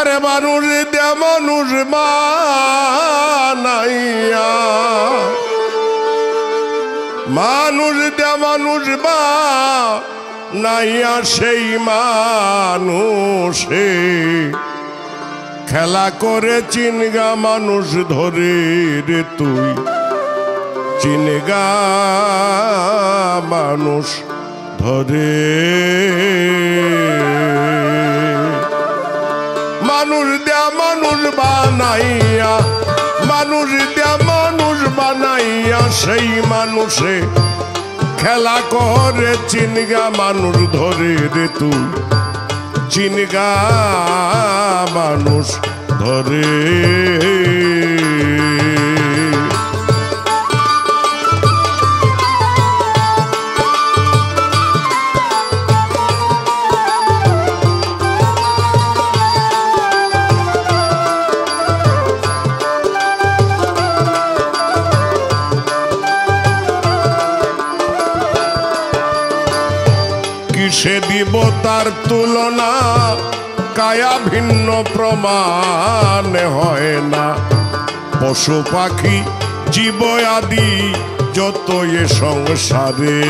আরে মানুষ দে মানুষ বানাইয়া মানুষ দে মানুষ বা নাইয়া সেই মানুষে। খেলা করে চিনগা মানুষ ধরে রে তুই। চিনগা মানুষ ধরে। মানুষ দেয়া মানুষ বানাইয়া, মানুষ দেয়া মানুষ বানাইয়া, সেই মানুষে খেলা করে, চিনগা মানুষ ধরে রে তুই চিনগা মানুষ ধরে কিসে দিব তার তুলনা, কায়া ভিন্ন প্রমাণ হয় না। পশু পাখি, জীব আদি যত এ সংসারে।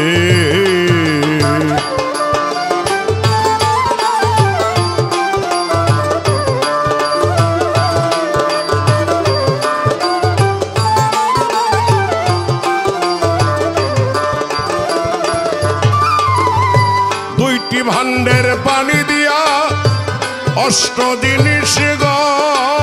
ভান্ডের পানি দিয়া অষ্ট জিনিস গড়ে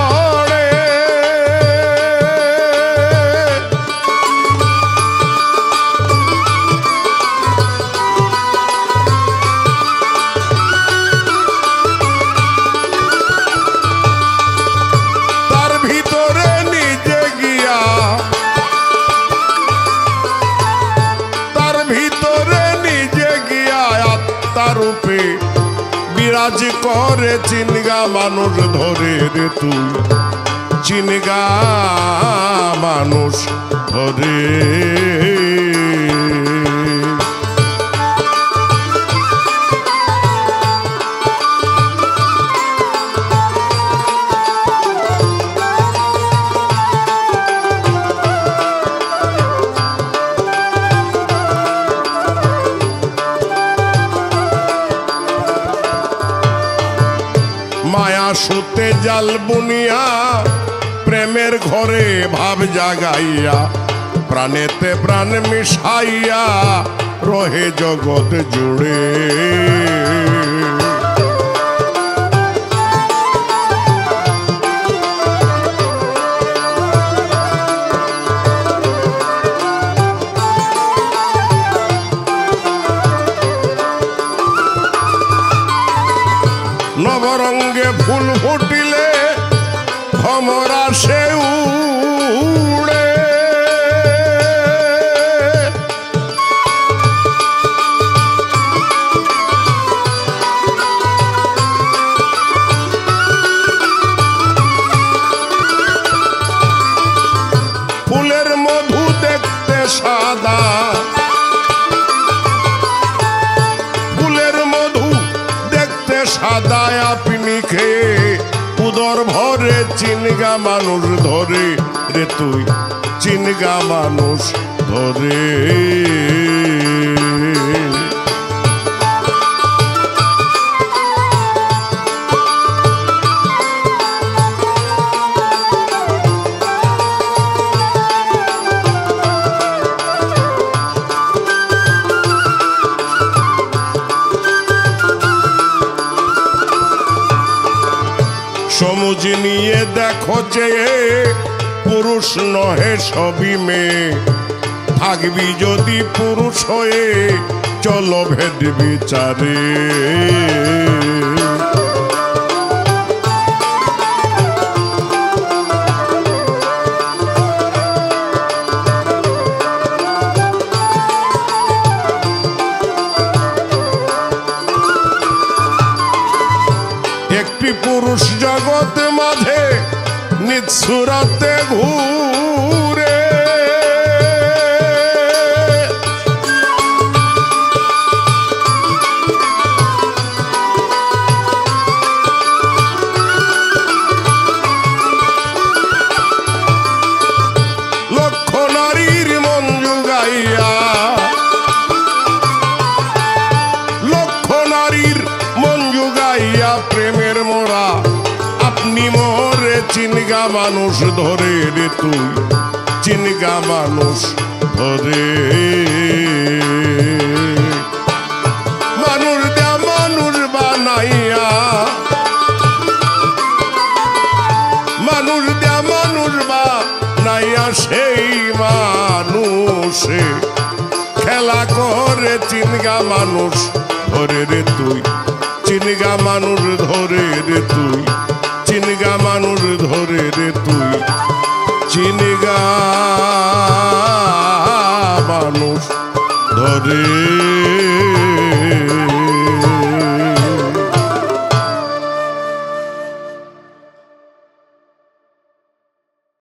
বিরাজ করে চিনগা মানুষ ধরে রে তুই। চিনগা মানুষ ধরে সুতে জাল বুনিয়া প্রেমের ঘরে ভাব জাগাইয়া প্রাণেতে প্রাণ মিশাইয়া রহে জগৎ জুড়ে। ভমরা সে উড়ে। ফুলের মধু দেখতে সাদা। ফুলের মধু দেখতে সাদা আপনি খেয়ে উদর ভরে চিনগা মানুষ ধরে রে তুই চিনগা মানুষ ধরে। সমুজ নিয়ে দেখো যে পুরুষ নহে সবই মেয়ে। থাকবি যদি পুরুষ হয়ে, চলো ভেদ বিচারে। পুরুষ জগৎ মাঝে নিচ্ছুরাতে ঘুরে। লক্ষ নারীর মন জুগাইয়া চিনগা মানুষ ধরে রে তুই, চিনগা মানুষ ধরে। মানুষ খেলা করে চিনগা মানুষ ধরে রে তুই, চিনগা মানুষ ধরে রে তুই। চিনগা মানুষ ধরে রে তুই। চিনগা মানুষ ধরে।